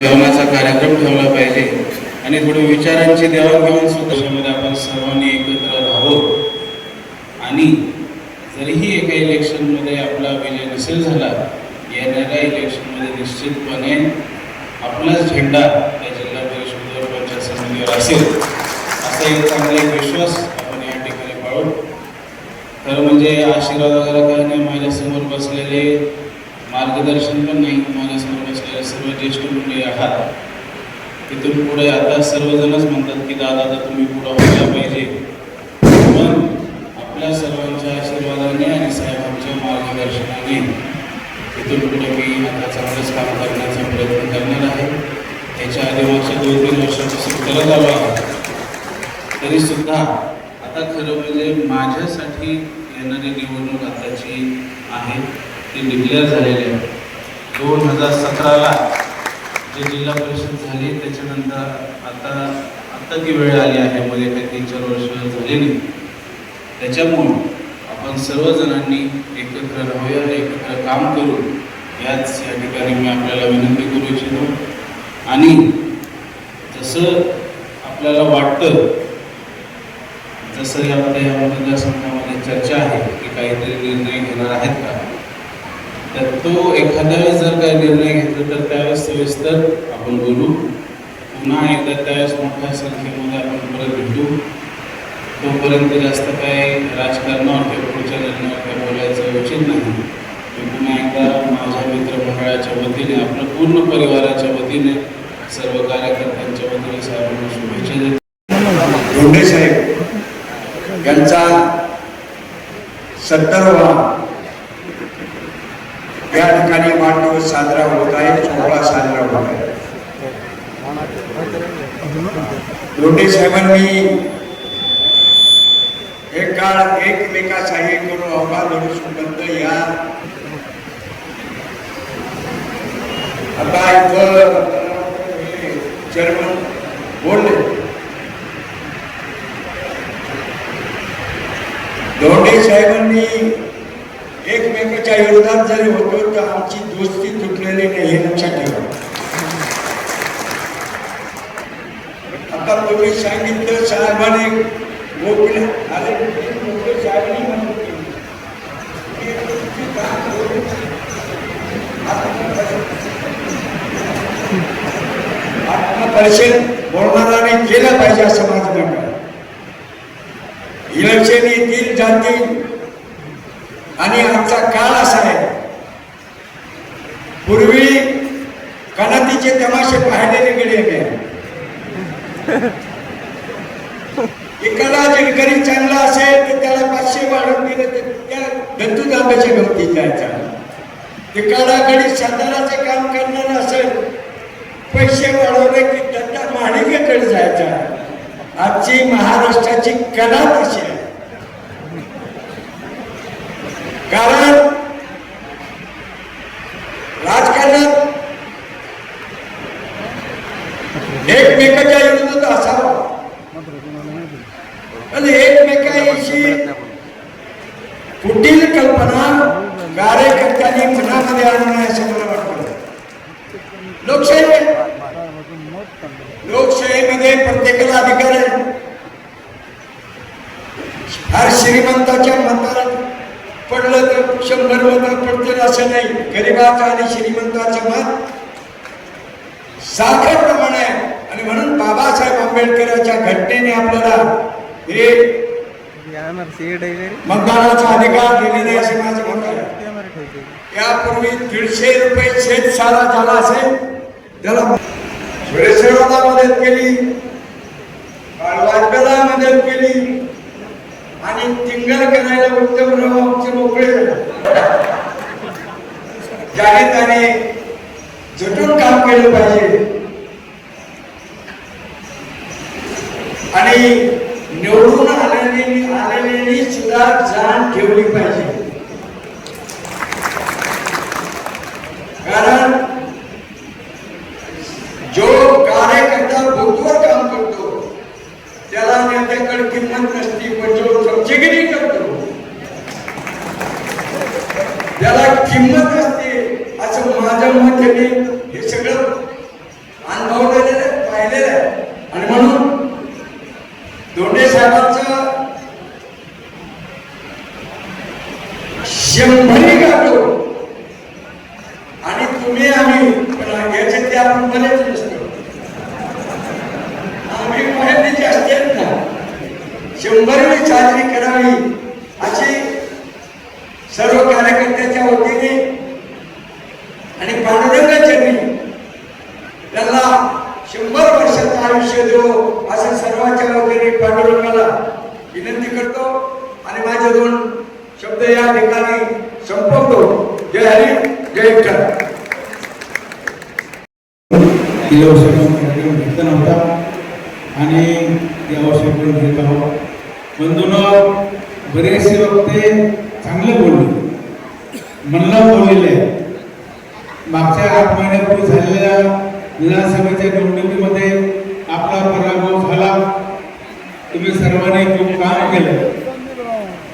जेवणाचा कार्यक्रम ठेवला पाहिजे. आणि थोडी विचारांची देवाणघेवाण सुद्धा. त्याच्यामध्ये आपण सर्वांनी एकत्र राहावं. आणि जरीही एका इलेक्शनमध्ये आपला विजय नसेल झाला येणाऱ्या इलेक्शनमध्ये निश्चितपणे आपलाच झेंडा या जिल्हा परिषदेवर पंचायत समितीवर असेल असा एक चांगला एक विश्वास आपण या ठिकाणी पाळू. खरं म्हणजे आशीर्वाद वगैरे काही नाही माझ्यासमोर बसलेले मार्गदर्शन पण नाही माझ्यासमोर सर्व ज्येष्ठ मंडळी आहात. तिथून पुढे आता सर्वजणच म्हणतात की दादा आता तुम्ही पुढं व्हायला पाहिजे. पण आपल्या सर्वांच्या आशीर्वादाने आणि साहेबांच्या मार्गदर्शनाने तिथून पुढे मी आता चांगलंच काम करण्याचा प्रयत्न करणार आहे. त्याच्या आधी मागच्या दोन तीन वर्षापासून करत आलो आहे तरीसुद्धा आता खरं म्हणजे माझ्यासाठी येणारी निवडणूक आताची आहे. ती डिक्लेअर झालेली आहे. दोन हजार सतराला जे जिल्हा परिषद झाली त्याच्यानंतर आता आता ती वेळ आली आहे. मध्ये काही तीन चार वर्ष झाली नाही. त्याच्यामुळं आपण सर्वजणांनी एकत्र राहूया एकत्र काम करू. याच या ठिकाणी मी आपल्याला विनंती करू इच्छितो. आणि जसं आपल्याला वाटतं जसं या या मतदारसंघामध्ये चर्चा आहे की काहीतरी निर्णय घेणार आहेत का? तर तो एखाद्या वेळेस जर काही निर्णय घेतला तर त्यावेळेस सविस्तर आपण बोलू. पुन्हा एकदा त्यावेळेस मोठ्या संख्येमध्ये आपण परत भेटू. तोपर्यंत जास्त काही राजकारणावर किंवा पुढच्या निर्णयावर काही बोलायचं उचित नाही. मी पुन्हा एकदा माझ्या मित्रमंडळाच्या वतीने आपल्या पूर्ण परिवाराच्या वतीने सर्व कार्यकर्त्यांच्या वतीने साहेबांना शुभेच्छा देतो. धोंडे साहेब यांचा सत्तरवा या ठिकाणी वाढदिवस साजरा होत आहे, सोहळा साजरा होत आहे. धोंडे साहेबांनी एक काळ एकमेकासाठी करून अवघा धरू सुगंध या. आता इथं चेअरमन बोलले. धोंडे साहेबांनी एकमेकाच्या विरोधात जरी होतो तर आमची दोस्ती तुटलेली नाही हे लक्षात ठेवा. आता तुम्ही सांगितलं साहेबाने गोपीला आले मोठे साहेबांनी म्हणत होते, बोलणाराने केलं पाहिजे असं माझं म्हणणं इलेक्शन येतील जातील. आणि आजचा काळ असा आहे. पूर्वी कणातीचे तमाशे पाहिलेले गेले नाही जे जिणकरी चांगला असेल तर त्याला पाचशे वाढवून दिले तर त्या दत्तू दाब्याच्या गमती जायचा एखादाकडे साताराचं काम करणार असेल पैसे वाढवले की दत्ता माणिकेकडे जायचा. आजची महाराष्ट्राची कला तशी आहे? कारण राजकारणात एकमेकाच्या विरोधात असावा आणि कुटील कल्पना कार्यकर्त्यांनी मनामध्ये आणू नये असं मला वाटतं लोकशाही. लोकशाहीमध्ये प्रत्येकाला अधिकार आहे हर श्रीमंताच्या मताला पडलं तर शंभर मतं पडतील असं नाही. गरिबाचा आणि श्रीमंताचं मत साखर प्रमाण आहे. आणि म्हणून बाबासाहेब आंबेडकरांच्या घटनेने आपल्याला हे मतदानाचा अधिकार दिलेला आहे असं माझं मत आहे. यापूर्वी दीडशे रुपये शेत सारा झाला असेल. त्याला सुरेश मदत केली. वाजपेला मदत केली. आणि टिंगल करायला उत्तमराव आमचे मोकळे झाले. ज्याने त्याने झटून काम केलं पाहिजे आणि निवडून आलेली आलेली सुद्धा जाण ठेवली पाहिजे कारण जो कार्यकर्ता बुद्धवर काम करतो त्याला नेत्याकडे किंमत नसती पण जो चमचेगिरी करतो त्याला किंमत असते असं माझं मत आहे हे सगळं झालेच नसते आम्ही मराठीचे असतेच ना शंभरवी साजरी करावी अशी सर्व कार्यकर्त्याच्या वतीने आणि पांडुरंगाच्या चरणी त्यांना शंभर वर्षाचं आयुष्य देऊ असं सर्वांच्या वतीने पांडुरंगाला विनंती करतो. आणि माझे दोन शब्द या ठिकाणी संपवतो. जय हरी जय विठ्ठल गेल्या वर्षापासून कार्यक्रम घेतला नव्हता. आणि या वर्षाकडून घेत आहोत. बंधून बरेचसे वक्ते चांगले बोलले. मनला बोललेले आहे मागच्या आठ महिन्यापूर्वी झालेल्या विधानसभेच्या निवडणुकीमध्ये आपला पराभव झाला. तुम्ही सर्वांनी खूप काम केलं.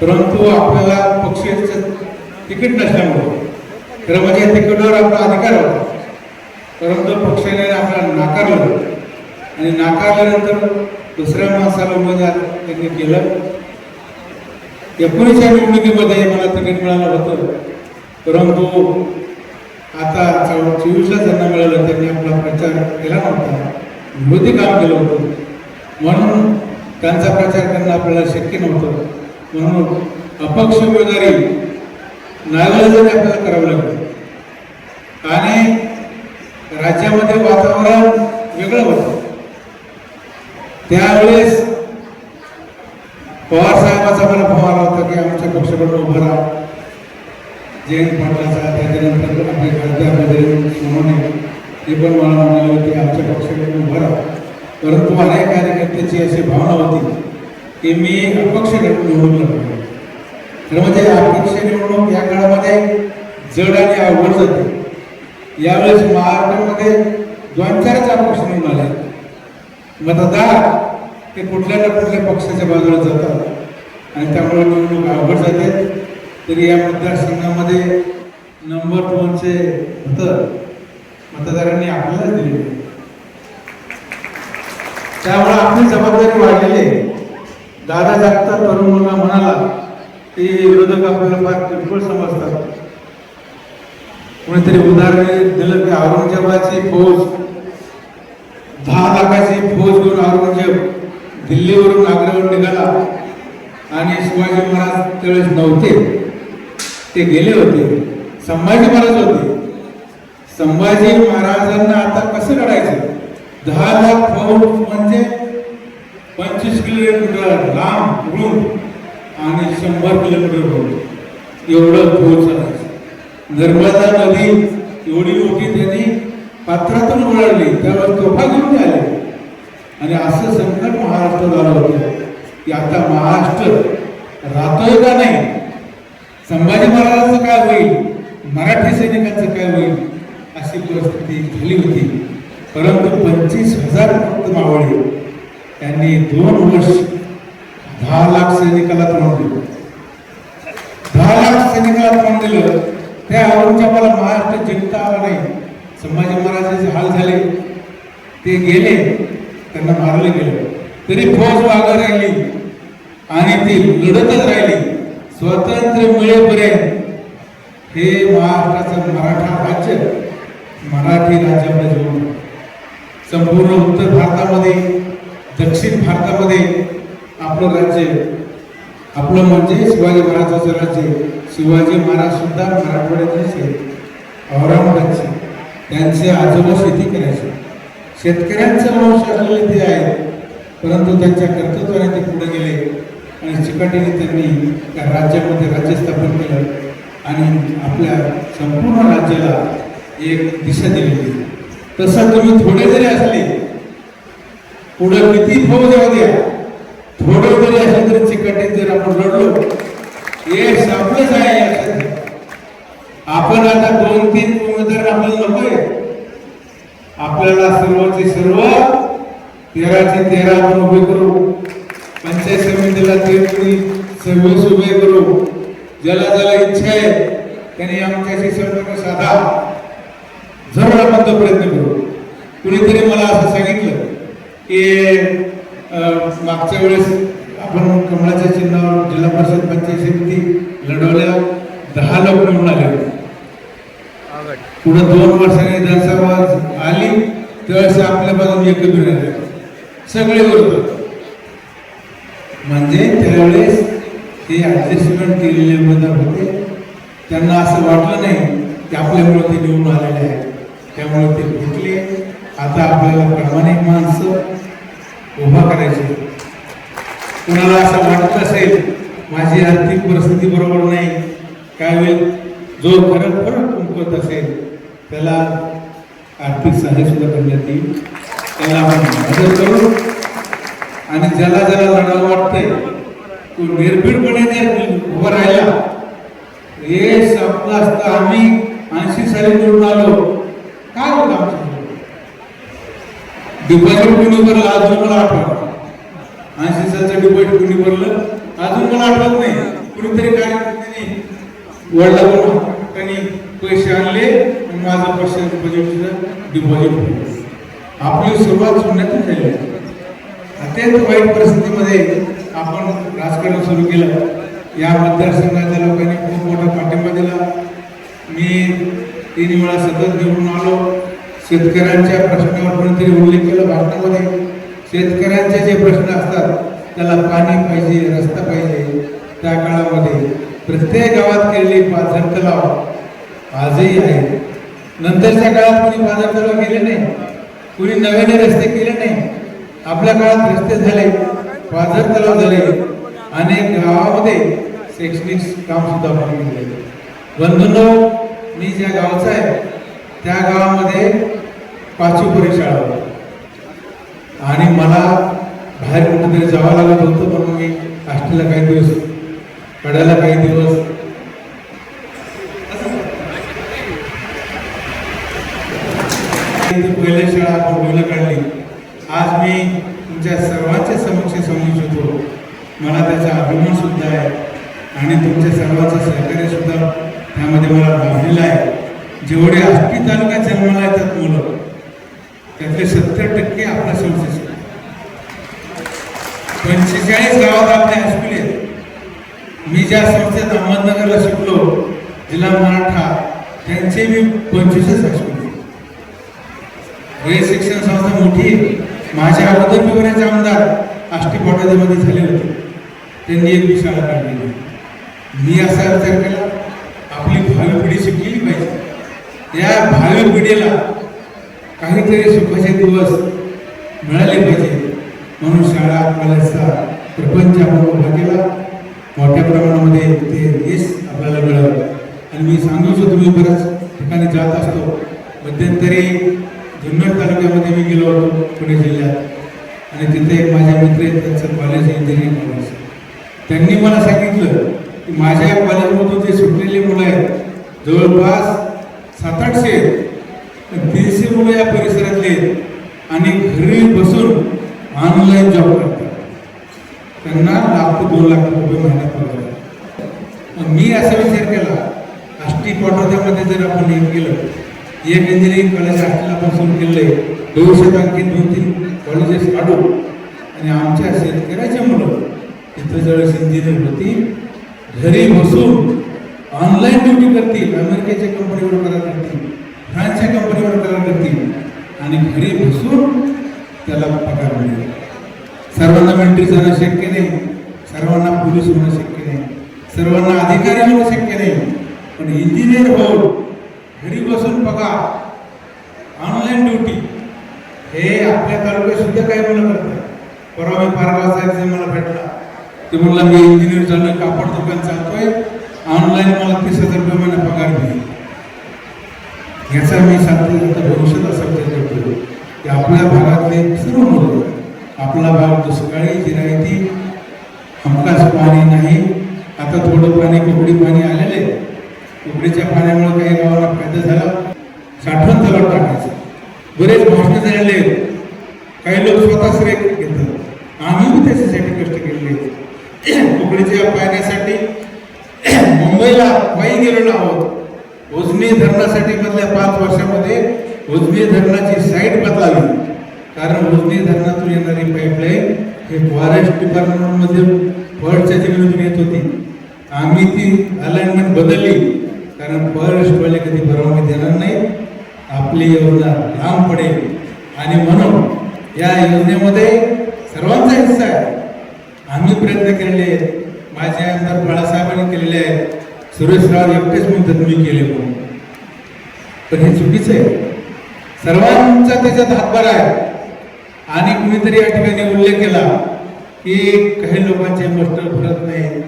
परंतु आपल्याला पक्षाचं तिकीट नसल्यामुळे खरं म्हणजे तिकीटवर आपला अधिकार होता. परंतु पक्षाने आपल्याला नाकारलं आणि नाकारल्यानंतर दुसऱ्या माणसाला उमेदवार त्यांनी केलं. एकोणीसच्या निवडणुकीमध्ये मला तिकीट मिळालं होतं. परंतु आता चौ- चोवीसला त्यांना मिळालं त्यांनी आपला प्रचार केला नव्हता. विरोधी काम केलं होतं. म्हणून त्यांचा प्रचार करणं आपल्याला शक्य नव्हतं. म्हणून अपक्ष उमेदवारी नागरिकांनी आपल्याला करावं लागलं. आणि राज्यामध्ये वातावरण वेगळं होतं. त्यावेळेस पवार साहेबाचा मला फोन आला होता की आमच्या पक्षाकडून उभं राहा. जयंत पाटलाचा त्याच्यानंतर आपले खासदार वगैरे सोनवणे ते पण मला म्हणाले होते आमच्या पक्षाकडून उभं राहा परंतु अनेक कार्यकर्त्याची अशी भावना होती की मी अपक्ष निवडून लागलो खरं म्हणजे अपक्ष निवडणूक या काळामध्ये जड आणि अवघड जाते. यावेळेस महाराष्ट्रामध्ये दोन चारच अपक्ष निवडून आले मतदार ते कुठल्या ना कुठल्या पक्षाच्या बाजूला जातात. आणि त्यामुळे निवडणूक अवघड जाते. तरी या मतदारसंघामध्ये नंबर दोनचे मत मतदारांनी आपल्यालाच दिले. त्यामुळे आपली जबाबदारी वाढलेली आहे. दादा जागता तरुण मुलगा म्हणाला की विरोधक आपल्याला फार किरकोळ समजतात. कोणीतरी उदाहरण दिलं की औरंगजेबाची फौज दहा लाखाची फौज घेऊन औरंगजेब दिल्लीवरून आग्र्यावर निघाला. आणि शिवाजी महाराज त्यावेळेस नव्हते. ते गेले होते. संभाजी महाराज होते. संभाजी महाराजांना आता कसं लढायचं? दहा लाख फौज म्हणजे पंचवीस किलोमीटर लांब उडून आणि शंभर किलोमीटर रोड एवढं फौज चालायचं. नर्मदा नदी एवढी मोठी त्यांनी पात्रातून उडाली त्यावर तोफा घेऊन आले. आणि असं संकट महाराष्ट्रात आलं होतं. की आता महाराष्ट्र राहतोय का नाही? संभाजी महाराजांचं काय होईल? मराठी सैनिकांचं काय होईल? अशी परिस्थिती झाली होती. परंतु पंचवीस हजार फक्त मावळे. त्यांनी दोन वर्ष दहा लाख सैनिकाला तोंड दिलं. दहा लाख सैनिकाला तोंड दिलं. त्या औरंगजेबाला महाराष्ट्र जिंकता आला नाही. संभाजी महाराजांचे हाल झाले. ते गेले. त्यांना मारलं गेलं. तरी फौज वागा राहिली. आणि ती लढतच राहिली. स्वातंत्र्य मिळेपर्यंत हे महाराष्ट्राचं मराठा राज्य मराठी राज्यामध्ये जोडलं संपूर्ण उत्तर भारतामध्ये दक्षिण भारतामध्ये आपलं राज्य आपलं म्हणजे शिवाजी महाराजाचं राज्य. शिवाजी महाराज सुद्धा मराठवाड्याचे औरंगाबादचे त्यांचे आजोबा शेती करायचे. शेतकऱ्यांचं वंश असलेले ते आहेत परंतु त्यांच्या कर्तृत्वाने ते पुढे गेले. आणि चिकाटीने त्यांनी त्या राज्यामध्ये राज्य स्थापन केलं आणि आपल्या संपूर्ण राज्याला एक दिशा दिलेली तसं तुम्ही थोडे जरी असले पुढे किती फौज देऊ द्या थोडे जरी असले तरी चिकाटीत जर आपण लढलो यश आपलंच आहे आपण आता दोन तीन उमेदवार आपल्याला नकोय आपल्याला सर्वचे सर्व तेराचे तेरा आपण उभे करू. पंचायत समितीला तेहतीस सव्वीस उभे करू. ज्याला ज्याला इच्छा आहे त्यांनी आमच्याशी संपर्क साधा. जरूर आपण तो प्रयत्न करू. कुणीतरी मला असं सांगितलं की मागच्या वेळेस आपण कमळाच्या चिन्हावर जिल्हा परिषद पंचायत समिती लढवल्या. दहा लोक होते पुढे दोन वर्षांनी विधानसभा आली त्यावेळेस आपल्या बाजूने एकत्र राहिले सगळे होतं. म्हणजे त्यावेळेस ते ॲडजस्टमेंट केलेले मतदार होते. त्यांना असं वाटलं नाही की आपल्यामुळे ते निवडून आलेले आहेत. त्यामुळे ते भेटले. आता आपल्याला प्रामाणिक माणसं उभा करायचे कोणाला असं वाटत असेल माझी आर्थिक परिस्थिती बरोबर नाही काय होईल? जो खरं फरक कुंकवत असेल त्याला आर्थिक सहाय्य सुद्धा करण्यात येईल. त्याला आपण मदत करू. आणि ज्याला ज्याला लढावं वाटतंय तो निर्भीडपणे जर उभा राहिला. हे संपलं असतं आम्ही ऐंशी साली निवडून आलो. काय होतं आमचं? डिपॉझिट कोणी भरलं अजून मला आठवत ऐंशी सालचं डिपॉझिट कोणी भरलं अजून मला आठवत नाही. कुणीतरी कार्यकर्त्यांनी वडिलांकडून त्यांनी पैसे आणले आणि माझं पैसे डिपॉझिटचं डिपॉझिट आपली सुरुवात शून्यातून झाली अत्यंत वाईट परिस्थितीमध्ये आपण राजकारण सुरू केलं. या मतदारसंघाच्या लोकांनी खूप मोठा पाठिंबा दिला. मी तीन वेळा सतत निवडून आलो. शेतकऱ्यांच्या प्रश्नावर कोणीतरी उल्लेख केला भारतामध्ये? शेतकऱ्यांचे जे प्रश्न असतात त्याला पाणी पाहिजे रस्ता पाहिजे त्या काळामध्ये प्रत्येक गावात केलेली पाझर तलाव आजही आहे. नंतरच्या काळात कोणी पाझर तलाव केले नाही? कोणी नव्याने रस्ते केले नाही? आपल्या काळात रस्ते झाले पाझर तलाव झाले अनेक गावामध्ये शैक्षणिक काम सुद्धा झाले केले बंधूंनो मी ज्या गावचा आहे त्या गावामध्ये पाचवी शाळा होती. आणि मला बाहेर कुठेतरी जावं लागत होतं म्हणून मी आष्टीला काही दिवस कड्याला काही दिवस पहिल्या शाळा आपण मुलं काढली. आज मी तुमच्या सर्वांच्या समक्ष सांगू इच्छितो मला त्याचा अभिमान सुद्धा आहे. आणि तुमच्या सर्वांचं सहकार्य सुद्धा त्यामध्ये मला लाभलेलं आहे. जेवढे आष्टी तालुक्यात जन्माला येतात मुलं. त्यातले सत्तर टक्के आपल्या संस्थेचे पंचेचाळीस गावात आपले हायस्कूल आहेत. मी ज्या संस्थेत अहमदनगरला शिकलो जिल्हा मराठा त्यांचे मी पंचवीसच हायस्कूल हे शिक्षण संस्था मोठी आहे. माझ्या अगोदर मी बरेच आमदार आष्टी मध्ये झाले होते. त्यांनी एक मी शाळा काढलेली मी असा विचार केला आपली भावी पिढी शिकलेली पाहिजे. या भावी पिढीला काहीतरी सुखाचे दिवस मिळाले पाहिजे. म्हणून शाळा कॉलेजचा प्रपंच आपण उभा केला. मोठ्या प्रमाणामध्ये ते यश आपल्याला मिळालं. आणि मी सांगू शकतो मी बऱ्याच ठिकाणी जात असतो. मध्यंतरी जुन्नर तालुक्यामध्ये मी गेलो होतो पुणे जिल्ह्यात. आणि तिथे एक माझ्या मित्र आहेत त्यांचं कॉलेज इंजिनिअरिंग कॉलेज त्यांनी मला सांगितलं की माझ्या कॉलेजमधून जे सुटलेली मुलं आहेत जवळपास सात आठशे आहेत. तीनशे मुलं या परिसरातले आहेत आणि घरी बसून ऑनलाईन जॉब करतात. त्यांना लाख ते दोन लाख रुपये महिन्यात पगार मी असा विचार केला आष्टी पाठवत्यामध्ये जर आपण हे केलं एक इंजिनिअरिंग कॉलेज आष्टीला आपण सुरू केलं आहे भविष्यात आणखी दोन तीन कॉलेजेस काढू. आणि आमच्या शेतकऱ्याच्या मुलं तिथं ज्यावेळेस इंजिनियर होती घरी बसून ऑनलाईन ड्युटी करतील. अमेरिकेच्या कंपनीवर करार करतील फ्रान्सच्या कंपनीवर करार करतील आणि घरी बसून त्याला पगार मिळेल. सर्वांना मिलिटरी जाणं शक्य नाही. सर्वांना पोलीस होणं शक्य नाही. सर्वांना अधिकारी होणं शक्य नाही. पण इंजिनियर होऊन घरी बसून पगार ऑनलाईन ड्युटी हे आपल्या तालुक्यात सुद्धा काही मुलं करतात परवा मी पारगाव साहेब मला भेटला. ते म्हणला मी इंजिनियर झालं कापड दुकान चालतोय. ऑनलाईन मला तीस हजार रुपये महिना पगार मिळेल याचा मी सांगतो भविष्यात असं करतो की आपल्या भागातले सर्व मुलं आपला भाग दुष्काळी जिरायती हमकाच पाणी नाही. आता थोडं पाणी कुकडी पाणी आलेले कुकडीच्या पाण्यामुळे काही गावाला फायदा झाला. साठवण तलाव टाकायचं. बरेच भाषण झालेले आहेत. काही लोक स्वतः श्रेय घेतात. आम्ही त्याच्यासाठी कष्ट केलेले आहेत. कुकडीच्या पाण्यासाठी मुंबईला पायी गेलेलो आहोत. उजनी धरणासाठी मधल्या पाच वर्षामध्ये उजनी धरणाची साईट बदलावी. कारण उजनी धरणातून येणारी पाईपलाईन हे फॉरेस्ट डिपार्टमेंटमध्ये फॉरेस्टच्या जमिनीतून येत होती. आम्ही ती अलाइनमेंट बदलली. कारण फॉरेस्टवाले कधी परवानगी देणार नाही आपली योजना लांब पडेल. आणि म्हणून या योजनेमध्ये सर्वांचा हिस्सा आहे. आम्ही प्रयत्न केलेले आहेत. माझे आमदार बाळासाहेबांनी केलेले आहेत. सुरेशराव एकटेच म्हणतात मी केले म्हणून. पण हे चुकीचं आहे. सर्वांचा त्याच्यात हातभार आहे. आणि कुणीतरी या ठिकाणी उल्लेख केला की काही लोकांचे मास्टर भरत नाही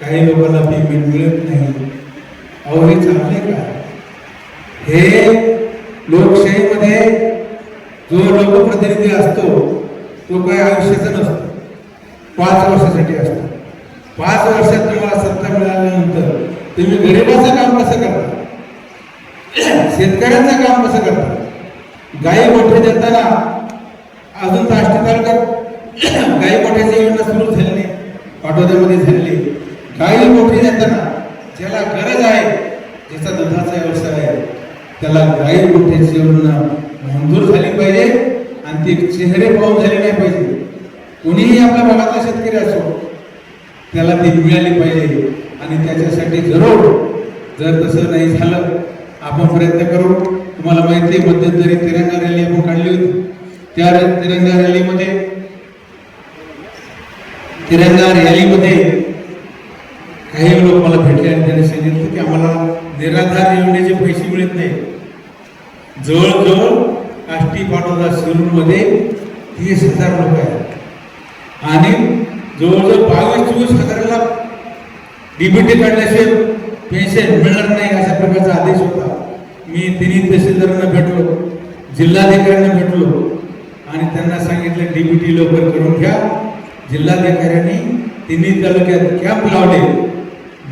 काही लोकांना पेमेंट मिळत नाही. अहो हे चांगले का हे लोकशाहीमध्ये जो लोकप्रतिनिधी असतो तो काय आयुष्याचा नसतो. पाच वर्षासाठी असतो. पाच वर्षात तुम्हाला सत्ता मिळाल्यानंतर तुम्ही गरिबाचं काम कसं करता? शेतकऱ्यांचं काम कसं करता? गाई मोठे देताना अजून तर तालुक्यात गाई मोठ्याची योजना सुरू झाली नाही. पाटोद्यामध्ये झालेली गाई मोठी देताना ज्याला गरज आहे ज्याचा दुधाचा व्यवसाय आहे त्याला गाई मोठ्याची योजना मंजूर झाली पाहिजे आणि ती चेहरे पाहून झाले नाही पाहिजे. कोणीही आपल्या भागातला शेतकरी असो त्याला ती मिळाली पाहिजे आणि त्याच्यासाठी जरूर जर तसं नाही झालं आपण प्रयत्न करू. तुम्हाला माहिती आहे मध्यंतरी तिरंगा रॅली आपण काढली होती. त्या तिरंगा रॅलीमध्ये तिरंगा रॅलीमध्ये काही लोक मला भेटले आणि त्यांनी सांगितलं की आम्हाला निराधार योजनेचे पैसे मिळत नाही. जवळजवळ काष्टी पाटोदा शिरूरमध्ये तीस हजार लोक आहेत. आणि जवळजवळ बावीस चोवीस हजाराला डीबीटी काढल्याशिवाय पेन्शन मिळणार नाही अशा प्रकारचा आदेश होता. मी तिन्ही तहसीलदारांना भेटलो जिल्हाधिकाऱ्यांना भेटलो आणि त्यांना सांगितलं डीबीटी लवकर करून घ्या. जिल्हाधिकाऱ्यांनी तिन्ही तालुक्यात कॅम्प लावले.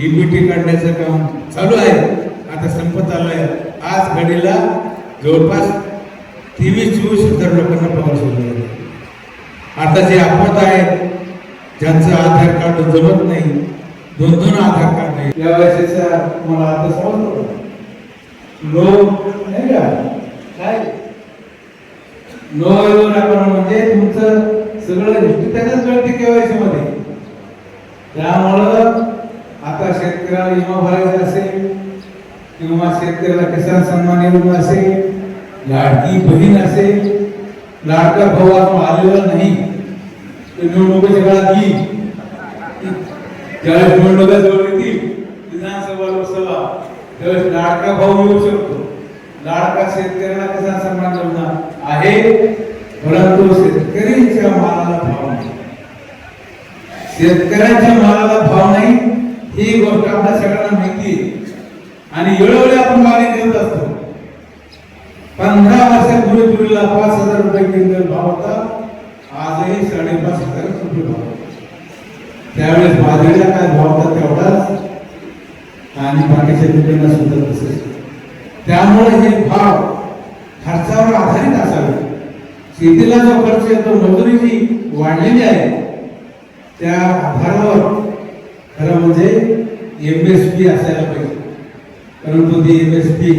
डीबीटी काढण्याचं काम चालू आहे. आता संपत आलं आहे आज घडीला जवळपास तेवीस चोवीस हजार लोकांना पगार सुरू आहे आता जे आपत आहेत ज्यांचं आधार कार्ड जमत नाही दोन दोन आधार कार्ड नाही या वर्षीचा मला आता समजतो लोक नाही का? काय? नो येऊन आपण म्हणजे तुमचं सगळं हिस्ट्री त्याच्याच कळते केवायसी मध्ये त्यामुळं आता शेतकऱ्याला विमा भरायचा असेल किंवा शेतकऱ्याला किसान सन्मान योजना असेल लाडकी बहीण असेल लाडका भाऊ आपण आलेला नाही तर निवडणुकीच्या काळात येईल. ज्यावेळेस निवडणुका जवळ येतील विधानसभा लोकसभा त्यावेळेस लाडका भाऊ येऊ शकतो. लाडका शेतकऱ्याला किसान सन्मान योजना आहे? परंतु शेतकऱ्यांच्या मालाला भाव नाही. शेतकऱ्यांच्या मालाला भाव नाही ही गोष्ट आपल्या सगळ्यांना माहिती आहे. आणि वेळोवेळी आपण मागे देत असतो. पंधरा वर्षापूर्वीला पाच हजार रुपये क्विंटल भाव होता आजही साडेपाच हजार रुपये भाव त्यावेळेस बाजरीला काय भाव होता तेवढाच आणि बाकीच्या पिकांना सुद्धा तसेच. त्यामुळे हे भाव खर्चावर आधारित असावे. शेतीला जो खर्च येतो मजुरी जी वाढलेली आहे त्या आधारावर खरं म्हणजे एम एस पी असायला पाहिजे. परंतु ती एम एस पी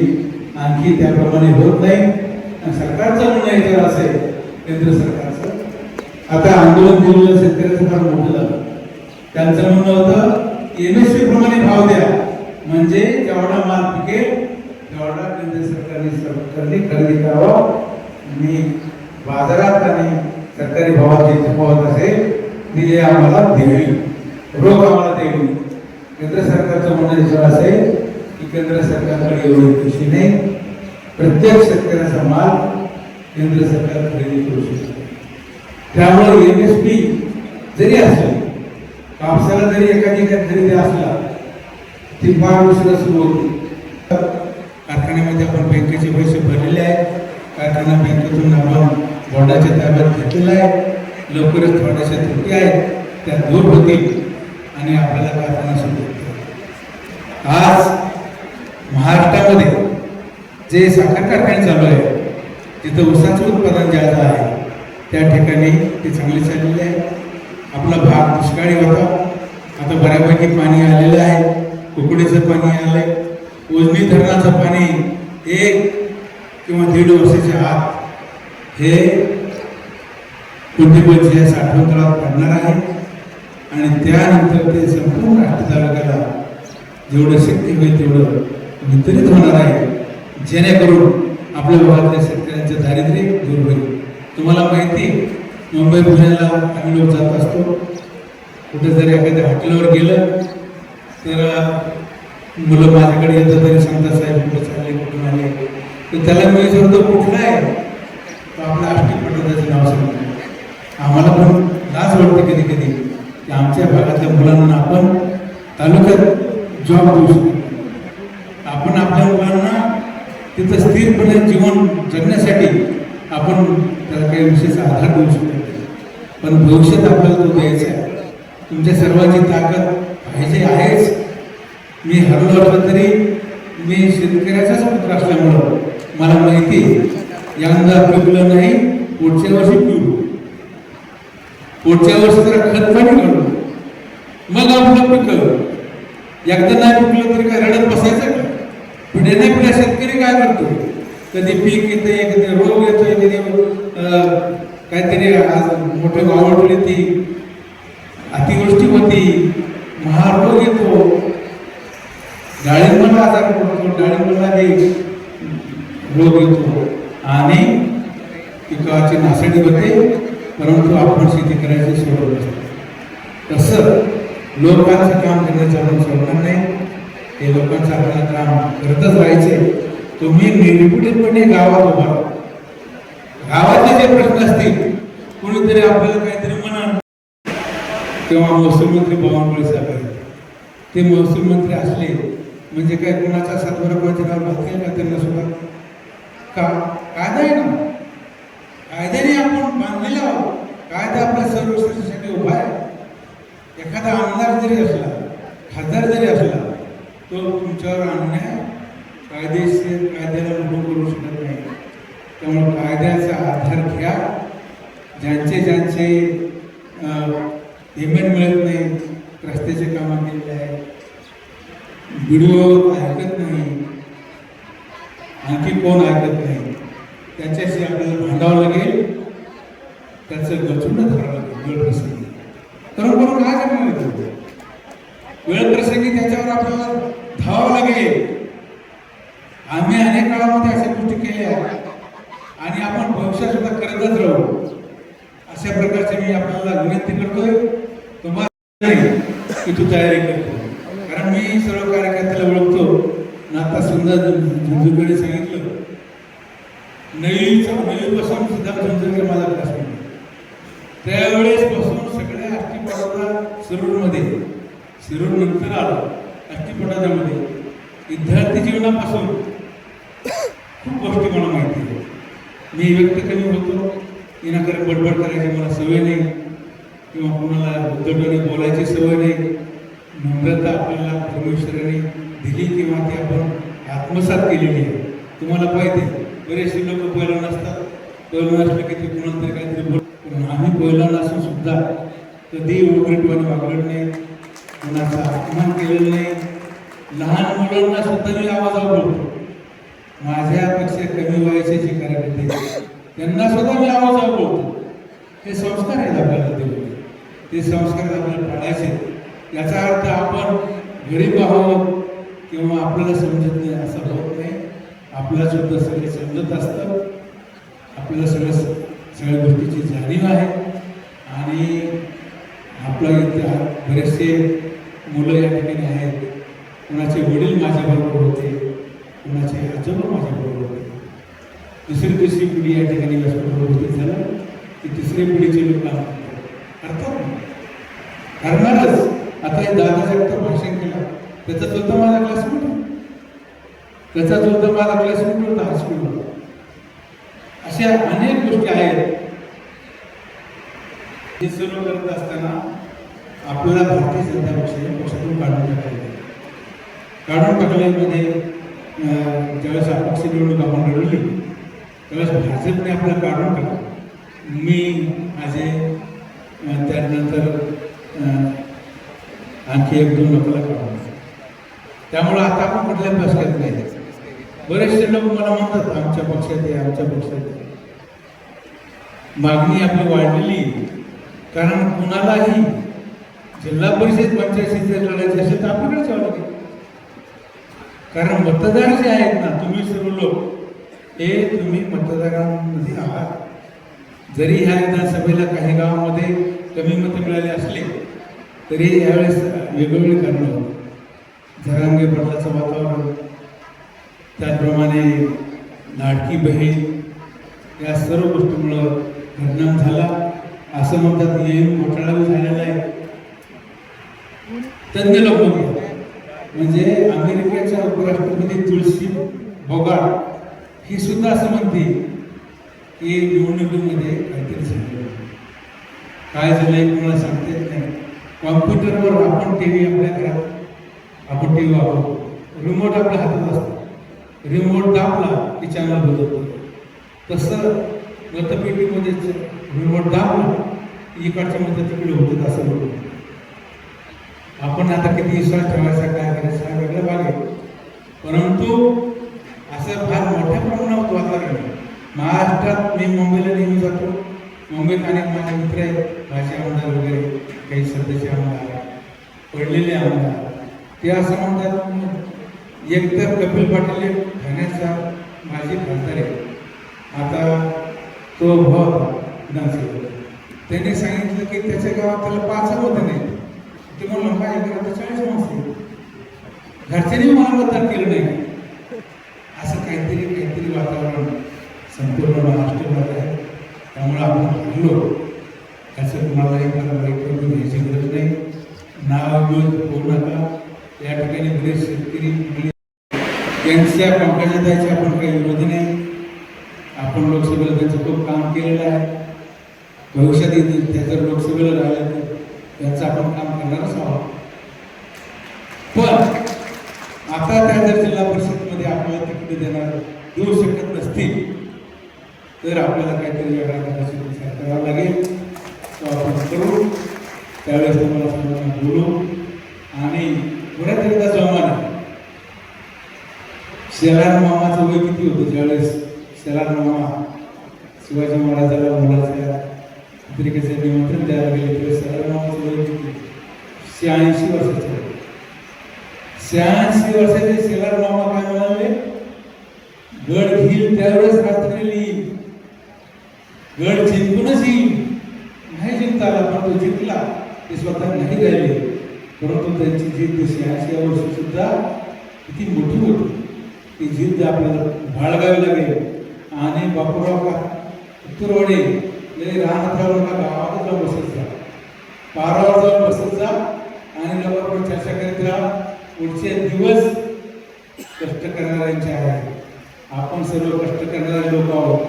आणखी त्याप्रमाणे होत नाही. आणि सरकारचं म्हणणं जर असेल केंद्र सरकारचं आता आंदोलन केलेलं शेतकऱ्याचं फार मोठं झालं. त्यांचं म्हणणं होतं एम एस पी प्रमाणे भाव द्या. म्हणजे जेवढा माल पिकेल तेवढा केंद्र सरकारने सरकारने खरेदी करावा. आणि बाजारात आणि सरकारी भावात जे तफावत असेल ती आम्हाला द्यावी रोख आम्हाला द्यावी केंद्र सरकारचं म्हणणं याच्यावर असेल की केंद्र सरकारकडे एवढी पैसे नाही. प्रत्येक शेतकऱ्याचा माल केंद्र सरकार खरेदी करू शकतो. त्यामुळे एम एस पी जरी असली कापसाला जरी एखादी ठिकाणी खरेदी असला ती फार उशिरा सुरू होती. कारखान्यामध्ये आपण बँकेचे पैसे भरलेले आहेत. कारखाना बँकेतून आपण बोर्डाच्या ताब्यात घेतलेला आहे लवकरच थोड्याशा त्रुटी आहेत. त्या दूर होतील. आणि आपल्याला कारखाना सुरू आज महाराष्ट्रामध्ये जे साखर कारखाने चालू आहे तिथं ऊसाचं उत्पादन जास्त आहे. त्या ठिकाणी ते चांगले चाललेले आहे. आपला भाग दुष्काळी होता. आता बऱ्यापैकी पाणी आलेलं आहे. कुकडीचं पाणी आलंय. उजनी धरणाचं पाणी एक किंवा दीड वर्षाच्या आत हे कुंडीपलच्या साठवण तळात पडणार आहे. आणि त्यानंतर ते संपूर्ण राष्ट्र तालुक्याला जेवढं शक्य होईल तेवढं वितरित होणार आहे. जेणेकरून आपल्या भागातल्या शेतकऱ्यांचं दारिद्र्य दूर होईल. तुम्हाला माहिती मुंबई पुण्याला आम्ही लोक जात असतो. कुठे जरी एखाद्या हॉटेलवर गेलं तर मुलं माझ्याकडे येतं तरी सांगतात साहेब कुठं चालले कुठून आले तर त्याला मी विचारतो कुठला आहे? तर आपल्या आष्टी पटताचं नाव सांगतो. आम्हाला पण लाज वाटते कधी कधी की आमच्या भागातल्या मुलांना आपण तालुक्यात जॉब देऊ शकतो. आपण आपल्या मुलांना तिथं स्थिरपणे जीवन जगण्यासाठी आपण त्याला काही विशेष आधार देऊ शकतो. पण भविष्यात आपल्याला तो द्यायचा आहे. तुमच्या सर्वांची ताकद पाहिजे आहेच. मी हरलो असलं तरी मी शेतकऱ्याचाच पुत्र असल्यामुळं मला माहिती यंदा पिकलं नाही पुढच्या वर्षी पिऊ पुढच्या वर्षी जरा खत कमी करतो मग आपलं पिकं एकदा नाही पिकलं तरी काय रडत बसायचं का? पुढे नाही पुढे शेतकरी काय करतो? कधी पीक येते कधी रोग येतोय कधी काहीतरी आज मोठे वावडली ती अतिवृष्टी होती महारोग येतो. डाळिंबाला आजार पडतो डाळिंबाला हे रोग येतो. आणि पिकाची नासडी होते. परंतु आपण शेती करायची सोडत असतो तसं लोकांचं काम करण्याचं आपण सोडणार नाही. ते लोकांचं आपल्याला काम करतच राहायचे. तुम्ही निर्भीडपणे गावात उभा गावाचे जे प्रश्न असतील कोणीतरी आपल्याला काहीतरी म्हणा तेव्हा महसूल मंत्री बावनकुळे साहेब आहेत. ते महसूल मंत्री असले म्हणजे काय कोणाचा सातबारा कोणाच्या नाव घातलेला का त्यांना सुद्धा? का? काय नाही ना? कायद्याने आपण बांधलेला आहोत. कायदा आपल्या सर्वसाठी उभा आहे. एखादा आमदार जरी असला खासदार जरी असला तो तुमच्यावर अन्याय कायदेशीर कायद्याला उभं करू शकत नाही. त्यामुळे कायद्याचा आधार घ्या. ज्यांचे ज्यांचे पेमेंट मिळत नाही रस्त्याचे कामं केलेले आहे व्हिडिओ ऐकत नाही आणखी कोण ऐकत नाही? त्याच्याशी आपल्याला भांडावं लागेल. त्याचं गचुंड धरावं लागेल वेळ प्रसंगी. कारण काय करणार वेळ प्रसंगी त्याच्यावर आपल्याला धावावं लागेल. आम्ही अनेक काळामध्ये अशा गोष्टी केल्या. आणि आपण भविष्यात सुद्धा करतच राहू. अशा प्रकारचे मी आपल्याला विनंती करतोय. तुम्हाला की तू तयारी करतो कारण मी सर्व कार्यकर्त्याला ओळखतो. नाता आता सुंदर सांगितलं. नळीचं नळीपासून सुद्धा झुंझुकडे माझा त्यावेळेस सगळ्या अष्टीपटाला शिरूरमध्ये शिरूर नंतर आलो अष्टीपटाच्यामध्ये विद्यार्थी जीवनापासून खूप गोष्टी मला माहिती आहे मी व्यक्त कमी होतो. विनाकारण बडबड करायची मला सवय नाही. किंवा कोणाला उद्धटपणे बोलायची सवय नाही. नम्रता आपल्याला परमेश्वराने दिली किंवा ती आपण आत्मसात केलेली आहे. तुम्हाला पाहिजे बरेचसे लोक पहिला नसतात पहिला असलं की ते कोणाला तरी काहीतरी बोल पण आम्ही पहिला नसून सुद्धा कधी उघडपणे वागलं नाही. कोणाचा अपमान केलेला नाही. लहान मुलांना सुद्धा मी आवाजावर बोलतो. माझ्यापेक्षा कमी वयाचे जे कार्यकर्ते त्यांना सुद्धा मी आवाजावर बोलतो. हे संस्कार आहेत आपल्याला दिलेले ते संस्कार आपल्याला पाळायचे याचा अर्थ आपण गरीब आहोत किंवा आपल्याला समजत नाही असं होत आपल्याला सुद्धा सगळे समजत असतं. आपल्याला सगळं सगळ्या गोष्टीची जाणीव आहे. आणि आपल्या इथे बरेचसे मुलं या ठिकाणी आहेत. कुणाचे वडील माझ्याबरोबर होते. कुणाचे आजोबा माझ्याबरोबर होते. दुसरी तिसरी पिढी या ठिकाणी व्यासपीठावर उपस्थित झालं. की तिसरी पिढीचे लोक अर्थात करणारच. आता हे दादा जगताप भाषण केलं. त्याचा सुद्धा माझा क्लासमेट आहे. त्याचा सुद्धा माझा क्लासमेट होता हायस्कूलला अशा अनेक गोष्टी आहेत हे सर्व करत असताना आपल्याला भारतीय जनता पक्ष पक्षातून काढून टाकले काढून टाकल्यामध्ये ज्यावेळेस अपक्ष निवडणूक आपण लढवली त्यावेळेस भाजपने आपल्याला काढून टाकलं मी माझे त्यानंतर आणखी एक दोन लोकांना काढून टाकलं. त्यामुळं आता आपण कुठल्या पक्षात नाही बरेचसे लोक मला म्हणतात आमच्या पक्षात आहे आमच्या पक्षात आहे मागणी आपली वाढलेली कारण कुणालाही जिल्हा परिषद पंचायत जर लढायचे असेल तर आपल्याकडे जावं लागेल. कारण मतदार जे आहेत ना तुम्ही सर्व लोक हे तुम्ही मतदारांमध्ये आहात. जरी ह्या विधानसभेला काही गावामध्ये कमी मतं मिळाली असली तरी यावेळेस वेगवेगळी कारणं होती झरांगे पडल्याचं वातावरण त्याचप्रमाणे लाडकी बहीण या सर्व गोष्टीमुळं परिणाम झाला. असं म्हणतात येऊन घोटाळा झालेला आहे. तज्ञ लोक म्हणजे अमेरिकेच्या उपराष्ट्रपती तुळशी बोगाड ही सुद्धा असं म्हणते की निवडणुकीमध्ये काहीतरी झालं काय झालंय कोणाला सांगता येत नाही. कॉम्प्युटरवर आपण टी व्ही आपल्या घरात आपण टी व्ही वापरतो. रिमोट आपल्या हातात असतो. रिमोट दाबला की चॅनल बदलतो तसं मतपेटीमध्ये रिमोट दाबला की इकडच्या मत तिकडे होतं असं बघतो आपण आता किती विश्वास ठेवायचा काय करायचा हा वेगळा भाग आहे. परंतु असं फार मोठ्या प्रमाणावर वातावरण महाराष्ट्रात मी मुंबईला नेहमी जातो. मुंबईत अनेक माझे मित्र आहेत भाषा आमदार वगैरे काही सध्याचे आमदार पडलेले आमदार ते असं म्हणतात एकतर कपिल पाटील ठाण्याचा माजी खासदार आहे. आता तो भाव विधानसभेत त्यांनी सांगितलं की त्याच्या गावात त्याला पाच होतं नाही. ते म्हणलं काय करत चाळीस माणसं घरच्यांनी मला मतदान केलं नाही. असं काहीतरी काहीतरी वातावरण संपूर्ण महाराष्ट्रभर आहे. त्यामुळे आपण हल्लो त्याचं तुम्हाला एखादा वाईट करून घ्यायची गरज नाही. नाव घेऊन होऊ नका या ठिकाणी बरेच शेतकरी त्यांच्या पंकजाताईचा आपण काही विरोधी नाही. आपण लोकसभेला त्यांचं खूप काम केलेलं आहे. भविष्यात येतील त्या जर लोकसभेला राहिल्या तर त्यांचं आपण काम करणारच आहोत. पण आता त्या जर जिल्हा परिषदमध्ये आपल्याला तिकीट देणार देऊ शकत नसतील तर आपल्याला काहीतरी वेगळा करायचा विचार करावा लागेल. तो आपण करू. त्यावेळेस तुम्हाला सर्वांना बोलू. आणि पुण्यात एकदा जमाने शेलार मामाचं वय किती होतं ज्यावेळेस शेलार मामा शिवाजी महाराजाला मुलाच्या पत्रिकेचं निमंत्रण द्यायला गेले तेव्हा शेलार मामाचं वय किती? शहाऐंशी वर्षाचं शहाऐंशी वर्षाचे शेलार मामा काय म्हणाले? गड घेईल त्यावेळेस रात्री गड जिंकूनच येईल. नाही जिंकता आला पण तो जिंकला. ते स्वतः नाही राहिले. परंतु त्यांची जिद्द शहाऐंशी वर्ष सुद्धा किती मोठी होती. ती जिद्द आपल्याला बाळगावी लागेल. आणि बापूराव का उत्तरवाडे लय राहत राहू गावात जाऊन बसत जा. पारावर जाऊन बसत जा आणि लोकांवर चर्चा करीत राहा. पुढचे दिवस कष्ट करणाऱ्यांचे आहे आपण सर्व कष्ट करणारे लोक आहोत.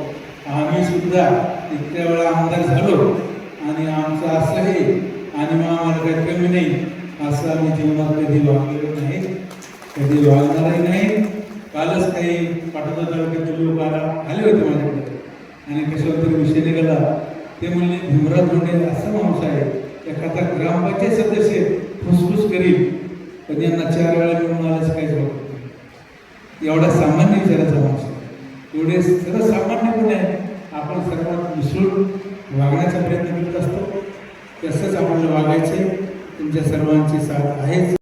आम्ही सुद्धा इतक्या वेळा आमदार झालो आणि आमचं असं आहे आणि मग आम्हाला काही कमी नाही. असं आम्ही जीवनात कधी वागलेलो नाही. कधी वागणारही नाही. कालच काही पाठवता तालुक्यात लोक आला आले होते माझ्याकडे. आणि कशावर तरी विषय निघाला ते म्हणले भीमराज धोंडे असा माणूस आहे एखादा ग्रामपंचायत सदस्य फुसफुस करील पण यांना चार वेळा मिळून आल्याच काही वाटत नाही. एवढा सामान्य विचाराचा माणूस आहे. एवढे सर्वसामान्यपणे आपण सर्वात मिसळून वागण्याचा प्रयत्न करत असतो. तसंच आपल्याला वागायचे तुमच्या सर्वांची साथ आहेच.